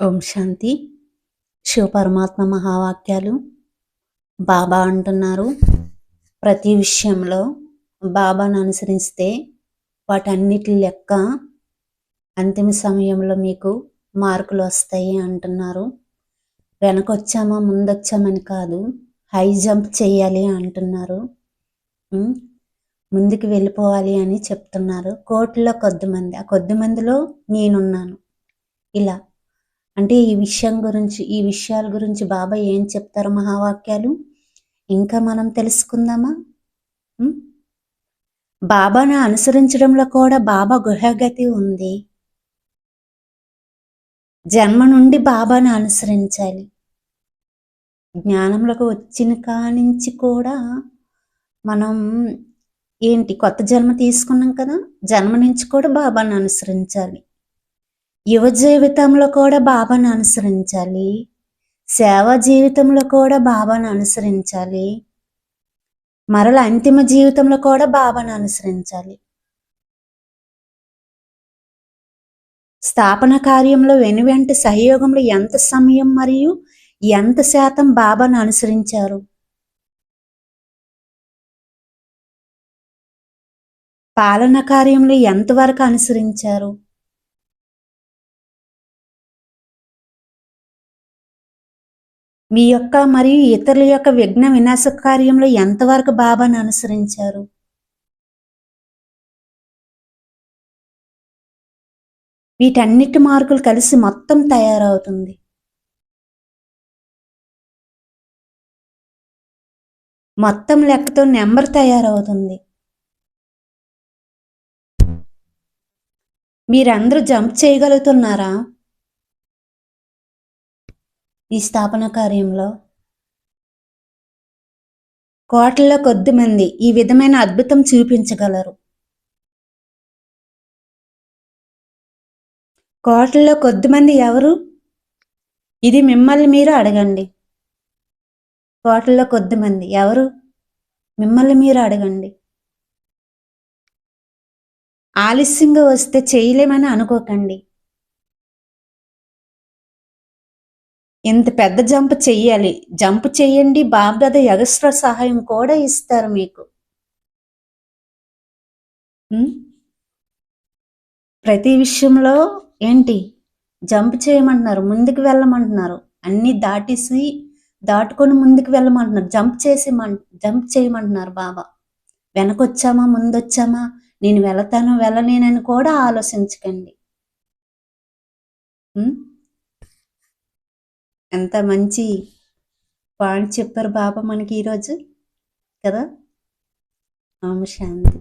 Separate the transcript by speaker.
Speaker 1: ఓం శాంతి. శివపరమాత్మ మహావాక్యాలు బాబా అంటున్నారు. ప్రతి విషయంలో బాబాను అనుసరిస్తే వాటన్నిటి లెక్క అంతిమ సమయంలో మీకు మార్కులు వస్తాయి అంటున్నారు. వెనకొచ్చామా ముందొచ్చామని కాదు హై జంప్ చేయాలి అంటున్నారు. ముందుకు వెళ్ళిపోవాలి అని చెప్తున్నారు. కోట్ల కొద్ది మంది ఆ కొద్ది మందిలో నేనున్నాను. ఇలా అంటే ఈ విషయం గురించి ఈ విషయాల గురించి బాబా ఏం చెప్తారు మహావాక్యాలు? ఇంకా మనం తెలుసుకుందామా? బాబాను అనుసరించడంలో కూడా బాబా గృహగతి ఉంది. జన్మ నుండి బాబాను అనుసరించాలి. జ్ఞానంలోకి వచ్చిన కానించి కూడా మనం ఏంటి కొత్త జన్మ తీసుకున్నాం కదా జన్మ నుంచి కూడా బాబాను అనుసరించాలి. యువ జీవితంలో కూడా బాబాను అనుసరించాలి. సేవా జీవితంలో కూడా బాబాను అనుసరించాలి. మరల అంతిమ జీవితంలో కూడా బాబాను అనుసరించాలి. స్థాపన కార్యంలో వెనువెంట సహయోగంలో ఎంత సమయం మరియు ఎంత శాతం బాబాను అనుసరించారు? పాలన కార్యంలో ఎంతవరకు అనుసరించారు? మీ యొక్క మరియు ఇతరుల యొక్క విఘ్న వినాశ కార్యంలో ఎంతవరకు బాబాను అనుసరించారు? వీటన్నిటి మార్కులు కలిసి మొత్తం తయారవుతుంది. మొత్తం లెక్కతో నెంబర్ తయారవుతుంది. మీరందరూ జంప్ చేయగలుగుతున్నారా? ఈ స్థాపన కార్యంలో కోటల్లో కొద్ది మంది ఈ విధమైన అద్భుతం చూపించగలరు. కోటల్లో కొద్ది మంది ఎవరు? ఇది మిమ్మల్ని మీరు అడగండి. కోటల్లో కొద్ది మంది ఎవరు? మిమ్మల్ని మీరు అడగండి. ఆలస్యంగా వస్తే చేయలేమని అనుకోకండి. ఇంత పెద్ద జంప్ చెయ్యాలి. జంప్ చెయ్యండి. బాబ్దాద ఎగస్ట్రా సహాయం కూడా ఇస్తారు మీకు. ప్రతి విషయంలో ఏంటి? జంప్ చేయమంటున్నారు. ముందుకు వెళ్ళమంటున్నారు. అన్ని దాటేసి దాటుకొని ముందుకు వెళ్ళమంటున్నారు. జంప్ చేసి జంప్ చేయమంటున్నారు బాబా. వెనకొచ్చామా? ముందొచ్చామా? నేను వెళతాను వెళ్ళలేనని కూడా ఆలోచించకండి. ఎంత మంచి పాయింట్ చెప్పారు బాబా మనకి ఈరోజు కదా? శాంతి.